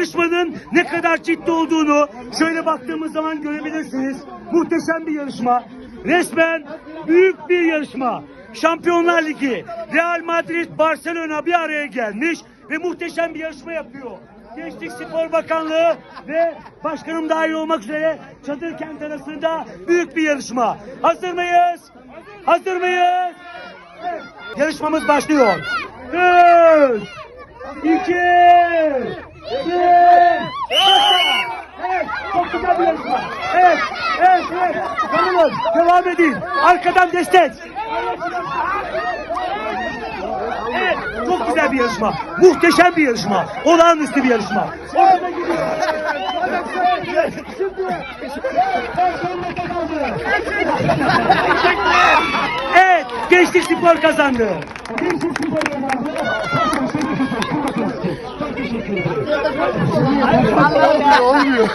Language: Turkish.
yarışmanın ne kadar ciddi olduğunu şöyle baktığımız zaman görebilirsiniz. Muhteşem bir yarışma. Resmen büyük bir yarışma. Şampiyonlar Ligi, Real Madrid, Barcelona bir araya gelmiş ve muhteşem bir yarışma yapıyor. Gençlik Spor Bakanlığı ve başkanım dahil olmak üzere Çadır Kent arasında büyük bir yarışma. Hazır mıyız? Hazır mıyız? Evet. Yarışmamız başlıyor. 3 2 1 Evet, çok güzel bir yarışma. Evet, evet, evet. Tanımın, devam edin. Arkadan destek. Evet, çok güzel bir yarışma. Muhteşem bir yarışma. Olağanüstü bir yarışma. Ortada gidiyor. Evet, Gençlik Spor kazandı. Gençlik Spor kazandı. Olmuyor.